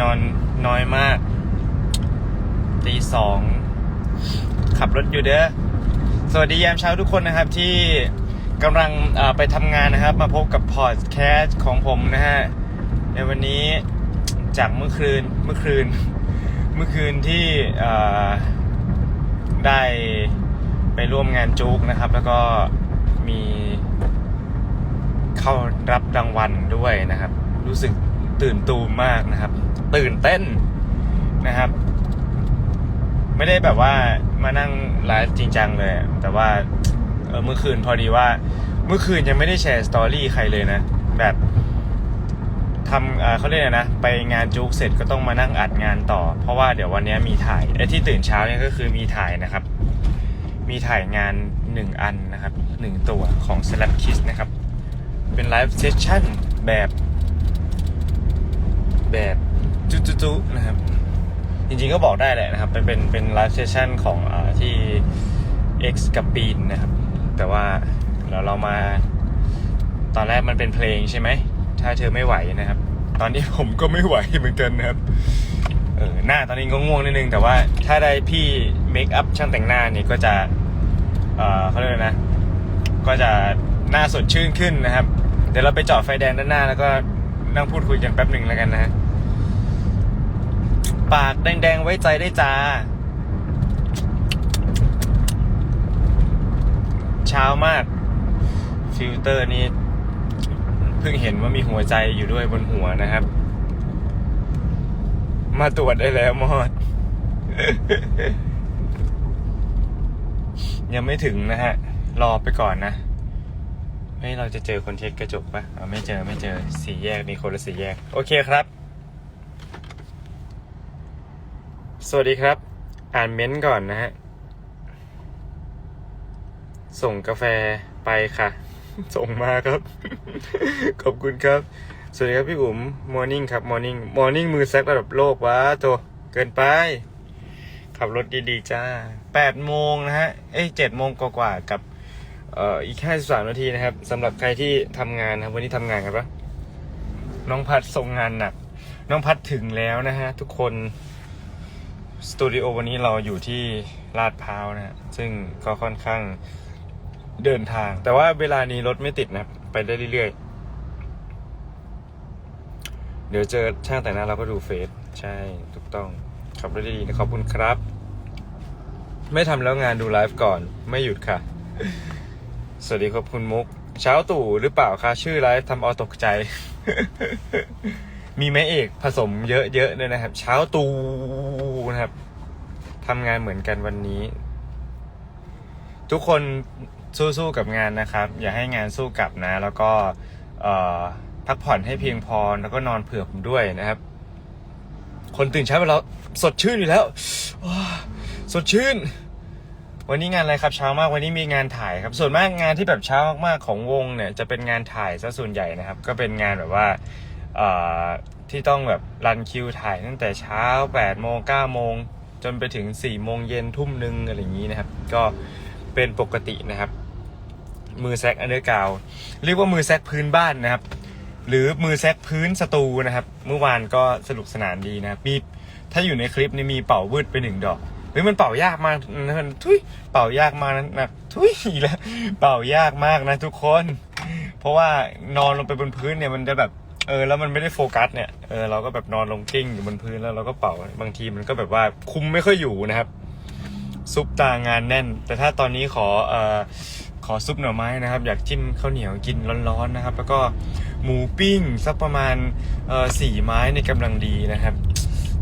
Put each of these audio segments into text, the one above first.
นอนน้อยมาก ตีสอง ขับรถอยู่เด้อ สวัสดียามเช้าทุกคนนะครับที่กำลังไปทำงานนะครับ มาพบกับพอดแคสต์ของผมนะฮะ ในวันนี้จากเมื่อคืนเมื่อคืน เมื่อคืนที่ได้ไปร่วมงานจุกนะครับ แล้วก็มีเข้ารับรางวัลด้วยนะครับ รู้สึก ตื่นตูมมากนะครับ ตื่นเต้นนะครับ ไม่ได้แบบว่ามานั่งไลฟ์จริงจังเลย แต่ว่าเออเมื่อคืนพอดีว่า เมื่อคืนยังไม่ได้แชร์สตอรี่ใครเลยนะ แบบทำเขาเรียกนะ ไปงานจุกเสร็จก็ต้องมานั่งอัดงานต่อ เพราะว่าเดี๋ยววันนี้มีถ่ายไอ้ที่ตื่นเช้าเนี่ยก็คือมีถ่ายนะครับ มีถ่ายงานหนึ่งอันนะครับหนึ่งตัวของ Slap Kiss นะครับ เป็นไลฟ์เซสชั่นแบบ แบบจุ๊ๆนะครับ จริงๆก็บอกได้แหละนะครับ เป็นเป็นเป็นไลฟ์เซสชั่นของอที่ X กับปีนนะครับ แต่ว่าเราเรามาตอนแรกมันเป็นเพลงใช่ไหม ถ้าเธอไม่ไหวนะครับ ตอนนี้ผมก็ไม่ไหวเหมือนกันนะครับเออหน้าตอนนี้ก็ง่วงนิดนึง แต่ว่าถ้าได้พี่เมคอัพช่างแต่งหน้านี่ก็จะ เออเขาเรียกนะ ก็จะหน้าสดชื่นขึ้นนะครับ เดี๋ยวเราไปจอดไฟแดงด้านหน้าแล้วก็นั่งพูดคุยกันแป๊บหนึ่งแล้วกันนะฮะ ปากแดงๆ ไว้ใจได้จ้า เช้ามาก ฟิลเตอร์นี้ เพิ่งเห็นว่ามีหัวใจอยู่ด้วยบนหัวนะครับ มาตรวจได้แล้วมอด ยังไม่ถึงนะฮะ รอไปก่อนนะเฮ้ยเราจะเจอคนเช็ดกระจกปะอ๋อไม่เจอไม่เจอสี่แยกนี่คนละสี่แยก โอเคครับ สวัสดีครับ อ่านเม้นต์ก่อนนะฮะ ส่งกาแฟไปค่ะ ส่งมาครับ ขอบคุณครับ สวัสดีครับพี่อุ๋มมอร์นิ่งครับมอร์นิ่งมอร์นิ่งมือแซกระดับโลกวะโตเกินไป ขับรถดีๆจ้าแปดโมงนะฮะ เอ้ยเจ็ดโมงกว่าๆกับเอ่ออีกแค่สิบสามนาทีนะครับสำหรับใครที่ทำงานนะครับวันนี้ทำงานกันปะน้องพัดส่งงานหนัก น้องพัดถึงแล้วนะฮะ ทุกคน สตูดิโอวันนี้เราอยู่ที่ลาดพร้าวนะฮะซึ่งก็ค่อนข้างเดินทาง แต่ว่าเวลานี้รถไม่ติดนะไปได้เรื่อยๆ เดี๋ยวเจอช่างแต่งหน้าเราก็ดูเฟซใช่ถูกต้องขับรถดีๆนะขอบคุณครับ ไม่ทำแล้วงานดูไลฟ์ก่อนไม่หยุดค่ะ สวัสดีครับคุณมุก เช้าตู่หรือเปล่าคะชื่อไลฟ์ทำเอาตกใจ มีแม่เอกผสมเยอะๆด้วยนะครับ เช้าตูนะครับ ทำงานเหมือนกันวันนี้ ทุกคนสู้ๆกับงานนะครับ อย่าให้งานสู้กลับนะ แล้วก็พักผ่อนให้เพียงพอแล้วก็นอนเผื่อผมด้วยนะครับ คนตื่นเช้าไปแล้วสดชื่นอยู่แล้วสดชื่น วันนี้งานอะไรครับเช้ามากวันนี้มีงานถ่ายครับ ส่วนมากงานที่แบบเช้ามากๆของวงเนี่ยจะเป็นงานถ่ายซะส่วนใหญ่นะครับ ก็เป็นงานแบบว่าที่ต้องแบบรันคิวถ่ายตั้งแต่เช้า8โมง9โมง จนไปถึง4โมงเย็นทุ่มหนึ่งอะไรอย่างนี้นะครับ ก็เป็นปกตินะครับ มือแซกอันเดอร์กาวเรียกว่ามือแซกพื้นบ้านนะครับ หรือมือแซกพื้นสตูนะครับ เมื่อวานก็สนุกสนานดีนะครับมีถ้าอยู่ในคลิปนี้มีเป่าวืดไปหนึ่งดอกเฮ้ยมันเป่ายากมากนะทุยเป่ายากมากนะนะทุยอีกแล้วเป่ายากมากนะทุกคน เพราะว่านอนลงไปบนพื้นเนี่ยมันจะแบบ เออแล้วมันไม่ได้โฟกัสเนี่ยเออเราก็แบบนอนลงกิ้งอยู่บนพื้นแล้วเราก็เป่าบางทีมันก็แบบว่าคุมไม่ค่อยอยู่นะครับ ซุปตางานแน่น แต่ถ้าตอนนี้ขอเอ่อขอซุปหน่อไม้นะครับ อยากจิ้มข้าวเหนียวกินร้อนๆนะครับ แล้วก็หมูปิ้งสักประมาณเอ่อสี่ไม้ในกำลังดีนะครับ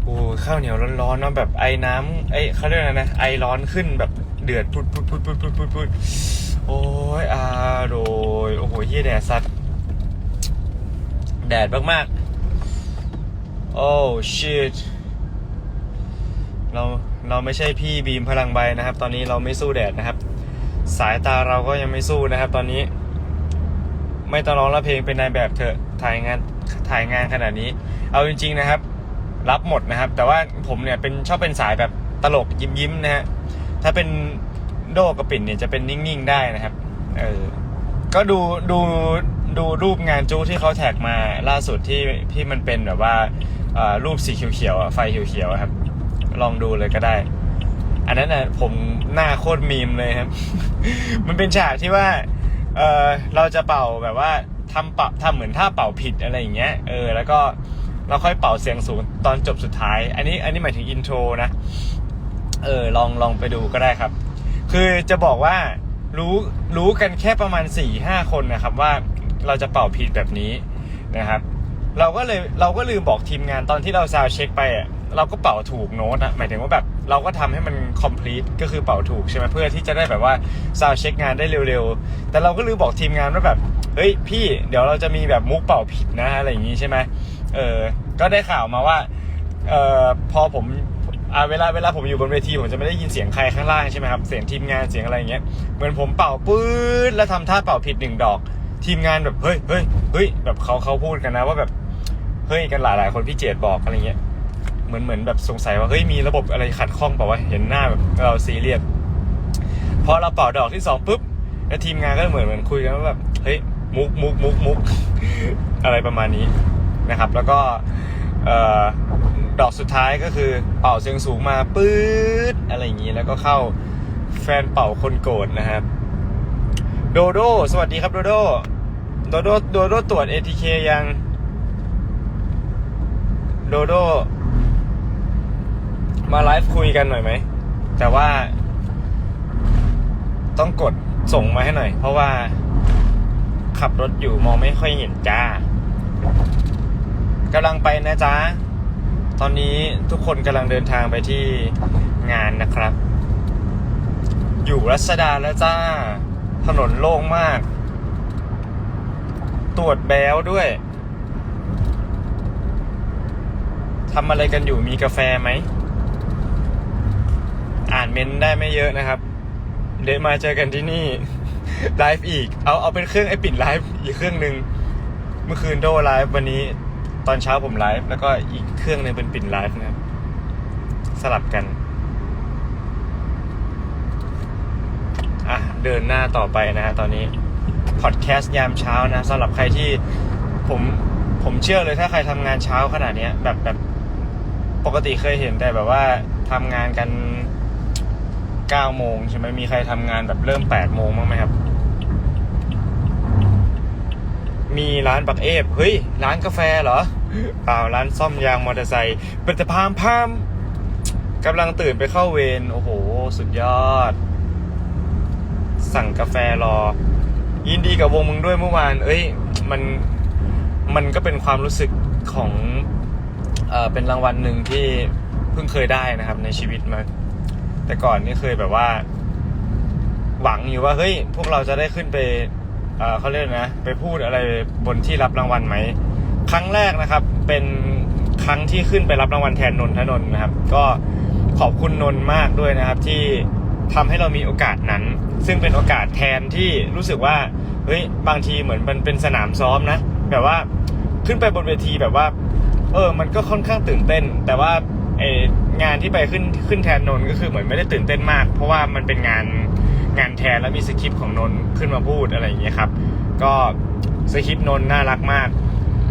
โอ้ข้าวเหนียวร้อนๆเนาะแบบไอ้น้ำไอ้เขาเรียกอะไรนะไอร้อนขึ้นแบบเดือดพุดพุดพุดพุดพุดพุดพุดโอ้ยอร่อยโอ้โหเฮียแดดซัด แดดมากๆ โอ้ shit เราเราไม่ใช่พี่บีมพลังใบนะครับ ตอนนี้เราไม่สู้แดดนะครับ สายตาเราก็ยังไม่สู้นะครับ ตอนนี้ ไม่ต้องร้องละเพลงเป็นนายแบบเถอะถ่ายงานถ่ายงานขนาดนี้ เอาจริง ๆนะครับ รับหมดนะครับ แต่ว่าผมเนี่ยเป็นชอบเป็นสายแบบตลกยิ้มยิ้มๆนะฮะถ้าเป็นโดกับปิ่นเนี่ยจะเป็นนิ่งๆได้นะครับ เออก็ดูดู ดูรูปงานจูที่เขาแท็กมาล่าสุดที่ที่มันเป็นแบบว่ารูปสีเขียวๆไฟเขียวๆครับ ลองดูเลยก็ได้ อันนั้นนะผมหน้าโคตรมีมเลยครับ มันเป็นฉากที่ว่าเออเราจะเป่าแบบว่าทำเป่าทำเหมือนท่าเป่าผิดอะไรอย่างเงี้ยเออแล้วก็เราค่อยเป่าเสียงสูงตอนจบสุดท้าย อันนี้อันนี้หมายถึงอินโทรนะเออลองลองไปดูก็ได้ครับ คือจะบอกว่ารู้รู้กันแค่ประมาณ4ี่ห้าคนนะครับว่า เราจะเป่าผิดแบบนี้นะครับ เราก็เลยเราก็ลืมบอกทีมงานตอนที่เราซาวเช็คไปอะเราก็เป่าถูกโน้ตอะหมายถึงว่าแบบเราก็ทำให้มัน complete ก็คือเป่าถูกใช่ไหมเพื่อที่จะได้แบบว่าซาวเช็คงานได้เร็วๆ แต่เราก็ลืมบอกทีมงานว่าแบบเฮ้ยพี่เดี๋ยวเราจะมีแบบมุกเป่าผิดนะอะไรอย่างงี้ใช่ไหมเออก็ได้ข่าวมาว่าเออพอผมอ่าเวลาเวลาผมอยู่บนเวทีผมจะไม่ได้ยินเสียงใครข้างล่างใช่ไหมครับเสียงทีมงานเสียงอะไรอย่างเงี้ยเหมือนผมเป่าปื๊ดแล้วทำท่าเป่าผิดหนึ่งดอก ทีมงานแบบเฮ้ยเฮ้ยเฮ้ยแบบเขาเขาพูดกันนะว่าแบบเฮ้ยกันหลายหลายคนพี่เจดบอกอะไรเงี้ยเหมือนเหมือนแบบสงสัยว่าเฮ้ยมีระบบอะไรขัดข้องเปล่าวะเห็นหน้าแบบเราซีเรียสพอเราเป่าดอกที่สองปุ๊บแล้วทีมงานก็เหมือนเหมือนคุยกันว่าแบบเฮ้ยมุกมุกมุกมุกอะไรประมาณนี้นะครับ แล้วก็เอ่อดอกสุดท้ายก็คือเป่าเสียงสูงมาปื๊ดอะไรอย่างนี้แล้วก็เข้าแฟนเป่าคนโกรธนะครับ ดโดสวัสดีครับโดโดโดโดโดโดตรวจ ATK ยัง โดโด มาไลฟ์คุยกันหน่อยไหม แต่ว่า ต้องกดส่งมาให้หน่อย เพราะว่า ขับรถอยู่มองไม่ค่อยเห็นจ้ากำลังไปนะจ๊ะ ตอนนี้ทุกคนกำลังเดินทางไปที่งานนะครับ อยู่รัชดาแล้วจ้า ถนนโล่งมาก ตรวจแบลด้วยทำอะไรกันอยู่มีกาแฟไหม อ่านเมนต์ได้ไม่เยอะนะครับ เดี๋ยวมาเจอกันที่นี่ ไลฟ์อีก เอาเอาเป็นเครื่องไอปิดไลฟ์อีกเครื่องหนึ่งเมื่อคืนโดไลฟ์วันนี้ตอนเช้าผมไลฟ์แล้วก็อีกเครื่องหนึ่งเป็นปิดไลฟ์นะครับ สลับกัน อะเดินหน้าต่อไปนะตอนนี้พอดแคสต์ยามเช้านะสำหรับใครที่ผมผมเชื่อเลยถ้าใครทำงานเช้าขนาดนี้แบบแบบปกติเคยเห็นแต่แบบว่าทำงานกันเก้าโมงใช่ไหมมีใครทำงานแบบเริ่มแปดโมงบ้างไหมครับ มีร้านปักเอฟเฮ้ย ร้านกาแฟเหรอเปล่าร้านซ่อมยางมอเตอร์ไซค์เป็นแต่พามพามกำลังตื่นไปเข้าเวรโอ้โห สุดยอด สั่งกาแฟรอ ยินดีกับวงมึงด้วยเมื่อวาน เอ้ย มันมันก็เป็นความรู้สึกของเออเป็นรางวัลหนึ่งที่เพิ่งเคยได้นะครับในชีวิตมา แต่ก่อนนี่เคยแบบว่า หวังอยู่ว่าเฮ้ย พวกเราจะได้ขึ้นไปเออเขาเรียกนะ ไปพูดอะไรบนที่รับรางวัลไหม ครั้งแรกนะครับ เป็นครั้งที่ขึ้นไปรับรางวัลแทนนนทนนนะครับ ก็ขอบคุณนนมากด้วยนะครับที่ ทำให้เรามีโอกาสนั้น ซึ่งเป็นโอกาสแทนที่รู้สึกว่าเฮ้ยบางทีเหมือนมันเป็นสนามซ้อมนะ แบบว่าขึ้นไปบนเวทีแบบว่า เออ มันก็ค่อนข้างตื่นเต้น แต่ว่าไองานที่ไปขึ้นขึ้นแทนนน์ก็คือเหมือนไม่ได้ตื่นเต้นมาก เพราะว่ามันเป็นงานงานแทนแล้วมีสคริปต์ของนน์ขึ้นมาพูดอะไรอย่างเงี้ยครับ ก็สคริปต์นน์น่ารักมาก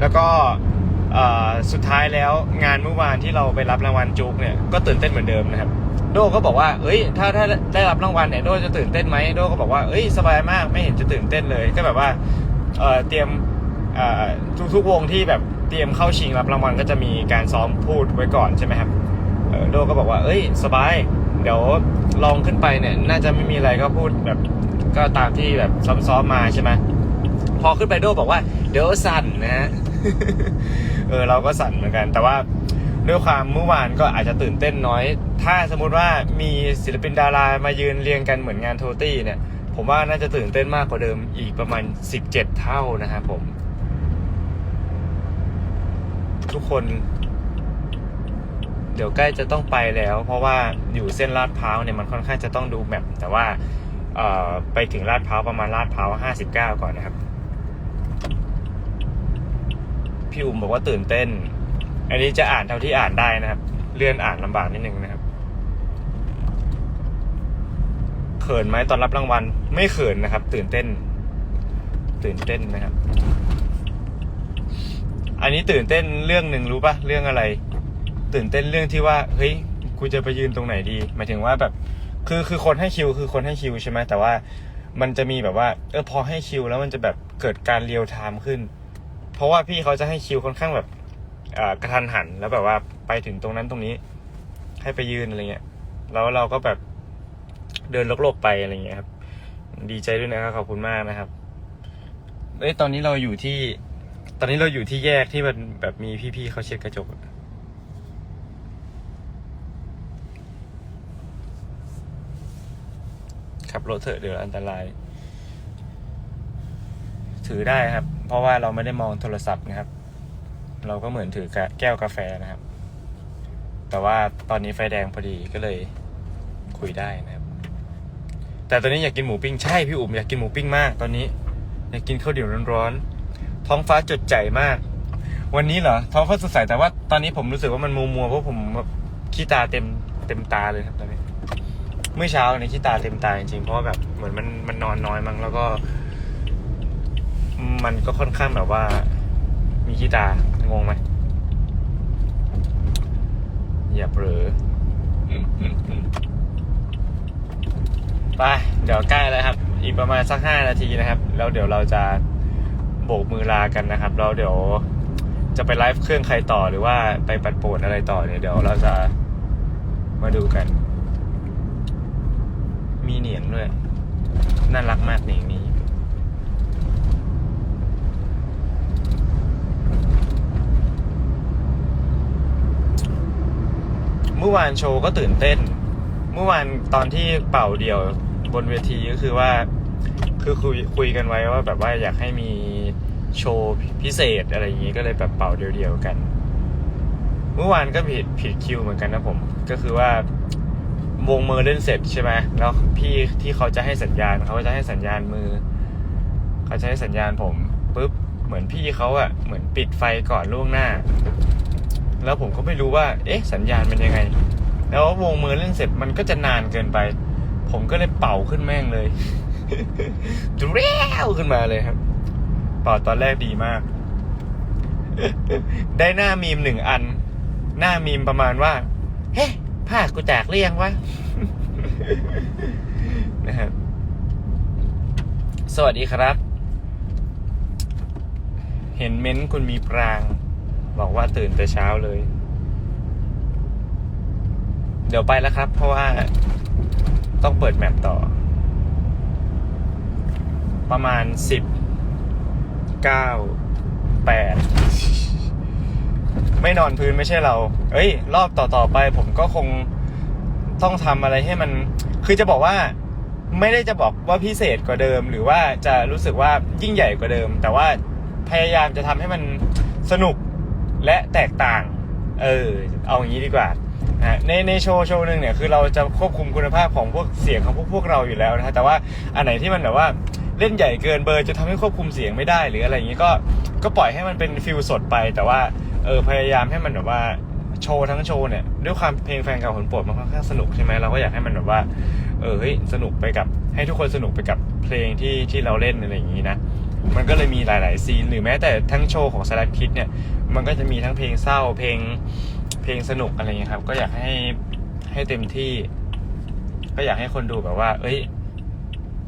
แล้วก็สุดท้ายแล้วงานเมื่อวานที่เราไปรับรางวัลจุกเนี่ยก็ตื่นเต้นเหมือนเดิมนะครับ โดก็บอกว่า เอ้ย ถ้าถ้าได้รับรางวัลเนี่ยโดจะตื่นเต้นไหมโดก็บอกว่า เอ้ย สบายมาก ไม่เห็นจะตื่นเต้นเลย ก็แบบว่า เอ่อ เตรียมเอ่อทุกทุกวงที่แบบเตรียมเข้าชิงรับรางวัลก็จะมีการซ้อมพูดไว้ก่อนใช่ไหมครับโดก็บอกว่า เอ้ย สบาย เดี๋ยวลองขึ้นไปเนี่ย น่าจะไม่มีอะไรก็พูดแบบ ก็ตามที่แบบซ้อมๆมาใช่ไหมพอขึ้นไปโดบอกว่า เดี๋ยวสั่นนะฮะ เออเราก็สั่นเหมือนกัน แต่ว่า ด้วยความเมื่อวานก็อาจจะตื่นเต้นน้อย ถ้าสมมุติว่ามีศิลปินดารามายืนเรียงกันเหมือนงานโทตี้เนี่ย ผมว่าน่าจะตื่นเต้นมากกว่าเดิมอีกประมาณ 17 เท่านะครับผม ทุกคน เดี๋ยวใกล้จะต้องไปแล้ว เพราะว่าอยู่เส้นลาดพร้าวเนี่ยมันค่อนข้างจะต้องดูแมพแต่ว่าไปถึงลาดพร้าวประมาณลาดพร้าว59 ก่อนนะครับ พี่อุ้มบอกว่าตื่นเต้น อันนี้จะอ่านเท่าที่อ่านได้นะครับ เลื่อนอ่านลำบากนิดนึงนะครับเขินไหมตอนรับรางวัล ไม่เขินนะครับ ตื่นเต้น ตื่นเต้นนะครับ อันนี้ตื่นเต้นเรื่องหนึ่งรู้ปะเรื่องอะไร ตื่นเต้นเรื่องที่ว่าเฮ้ยกูจะไปยืนตรงไหนดีหมายถึงว่าแบบ คือคือคนให้คิว คือคนให้คิวใช่ไหมแต่ว่ามันจะมีแบบว่า เออพอให้คิวแล้วมันจะแบบเกิดการเรียวไทม์ขึ้น เพราะว่าพี่เขาจะให้คิวค่อนข้างแบบ กระทันหันแล้วแบบว่าไปถึงตรงนั้นตรงนี้ ให้ไปยืนอะไรเงี้ย แล้วเราก็แบบเดินโลกๆไปอะไรเงี้ยครับ ดีใจด้วยนะครับขอบคุณมากนะครับเอ้ยตอนนี้เราอยู่ที่ ตอนนี้เราอยู่ที่แยกที่มันแบบมีพี่ๆเขาเช็ดกระจกขับรถเถอะเดี๋ยวอันตราย ถือได้ครับ เพราะว่าเราไม่ได้มองโทรศัพท์นะครับ เราก็เหมือนถือแก้วกาแฟนะครับ แต่ว่าตอนนี้ไฟแดงพอดีก็เลยคุยได้นะครับ แต่ตอนนี้อยากกินหมูปิ้งใช่พี่อุ๋มอยากกินหมูปิ้งมาก ตอนนี้ อยากกินข้าวเหนียวร้อนๆท้องฟ้าจดใจมาก วันนี้เหรอท้องฟ้าสดใสแต่ว่าตอนนี้ผมรู้สึกว่ามันมัวมัวๆเพราะผมแบบขี้ตาเต็มเต็มตาเลยครับตอนนี้เมื่อเช้าเนี่ยขี้ตาเต็มตาจริงๆเพราะแบบเหมือนมันมันนอนน้อยมั้งแล้วก็ มันก็ค่อนข้างแบบว่า มีขี้ตา งงไหมอย่าเผลอไปเดี๋ยวใกล้แล้วครับ อีกประมาณสักห้านาทีนะครับ แล้วเดี๋ยวเราจะโบกมือลากันนะครับแล้วเดี๋ยวจะไปไลฟ์เครื่องใครต่อหรือว่าไปปัดโปนอะไรต่อเนี่ยเดี๋ยวเราจะมาดูกัน มีเหนียงด้วย น่ารักมากเหนียงนี้ เมื่อวานโชว์ก็ตื่นเต้น เมื่อวานตอนที่เป่าเดี่ยวบนเวทีก็คือว่า คือคุยคุยกันไว้ว่าแบบว่าอยากให้มีโชว์พิเศษอะไรอย่างนี้ก็เลยแบบเป่าเดียวๆกัน เมื่อวานก็ผิดผิดคิวเหมือนกันนะผม ก็คือว่าวงมือเล่นเสร็จใช่ไหมแล้วพี่ที่เขาจะให้สัญญาณเขาจะให้สัญญาณมือ เขาจะให้สัญญาณผมปุ๊บเหมือนพี่เขาอะเหมือนปิดไฟก่อนล่วงหน้า แล้วผมก็ไม่รู้ว่า เอ๊ะ สัญญาณมันยังไง แล้ววงมือเล่นเสร็จมันก็จะนานเกินไป ผมก็เลยเป่าขึ้นแม่งเลยจุเรียวขึ้นมาเลยครับ เป่าตอนแรกดีมาก ได้หน้ามีมหนึ่งอัน หน้ามีมประมาณว่า เฮ้ผ้ากูแตกเรียงวะนะครับ สวัสดีครับ เห็นเม้นต์คุณมีปราง บอกว่าตื่นแต่เช้าเลย เดี๋ยวไปแล้วครับ เพราะว่าต้องเปิดแมปต่อ ประมาณสิบเก้าแปดไม่นอนพื้นไม่ใช่เรา เอ้ย รอบต่อๆไป ผมก็คงต้องทำอะไรให้มัน คือจะบอกว่าไม่ได้จะบอกว่าพิเศษกว่าเดิม หรือว่าจะรู้สึกว่ายิ่งใหญ่กว่าเดิม แต่ว่าพยายามจะทำให้มันสนุก และแตกต่าง เออ เอาอย่างนี้ดีกว่านะในในโชว์โชว์หนึ่งเนี่ยคือเราจะควบคุมคุณภาพของพวกเสียงของพวกพวกเราอยู่แล้วนะฮะแต่ว่าอันไหนที่มันแบบว่าเล่นใหญ่เกินเบอร์จะทำให้ควบคุมเสียงไม่ได้หรืออะไรอย่างนี้ก็ก็ปล่อยให้มันเป็นฟิลสดไป แต่ว่าเออพยายามให้มันแบบว่าโชว์ทั้งโชว์เนี่ยด้วยความเพลงแฟนเก่าผลปรดมันค่อนข้างสนุกใช่ไหมเราก็อยากให้มันแบบว่า เออเฮ้ยสนุกไปกับให้ทุกคนสนุกไปกับเพลงที่ที่เราเล่นอะไรอย่างนี้นะมันก็เลยมีหลาย ๆ ซีนหรือแม้แต่ทั้งโชว์ของสลัดคิดเนี่ย มันก็จะมีทั้งเพลงเศร้าเพลงเพลงสนุกอะไรเงี้ยครับ ก็อยากให้ให้เต็มที่ ก็อยากให้คนดูแบบว่า เอ้ย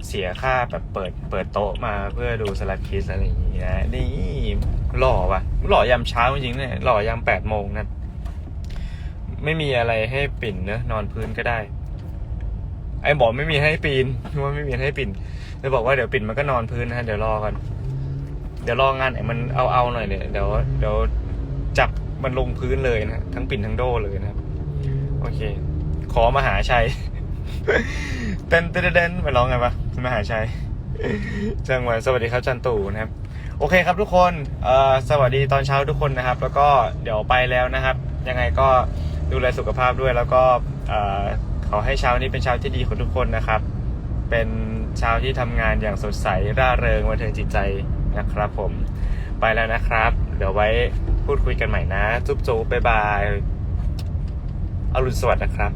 เสียค่าแบบเปิดเปิดโต๊ะมาเพื่อดูสลัดคิดอะไรอย่างงี้นะนี่หล่อว่ะหล่อยามเช้าจริงเนี่ยหล่อยามแปดโมงนะไม่มีอะไรให้ปิ่นเนอะนอนพื้นก็ได้ ไอ้บอกไม่มีให้ปีนว่าไม่มีให้ปีนเลยบอกว่าเดี๋ยวปิ่นมันก็นอนพื้นนะฮะเดี๋ยวรอกัน เดี๋ยวรองานไหนมันเอาเอาหน่อยเนี่ยเดี๋ยวเดี๋ยวจับมันลงพื้นเลยนะทั้งปิ่นทั้งโดเลยนะครับ โอเค ขอมหาชัยเต้นเต้นเต้นไปร้องไงปะมหาชัยจังหวะสวัสดีครับจันตู่นะครับ โอเคครับทุกคนสวัสดีตอนเช้าทุกคนนะครับ แล้วก็เดี๋ยวไปแล้วนะครับ ยังไงก็ดูแลสุขภาพด้วยแล้วก็ขอให้เช้านี้เป็นเช้าที่ดีของทุกคนนะครับ เป็นเช้าที่ทำงานอย่างสดใสร่าเริงวันเทิงจิตใจ นะครับผมไปแล้วนะครับ เดี๋ยวไว้พูดคุยกันใหม่นะ จุ๊บจุ๊บบายบายอรุณสวัสดิ์นะครับ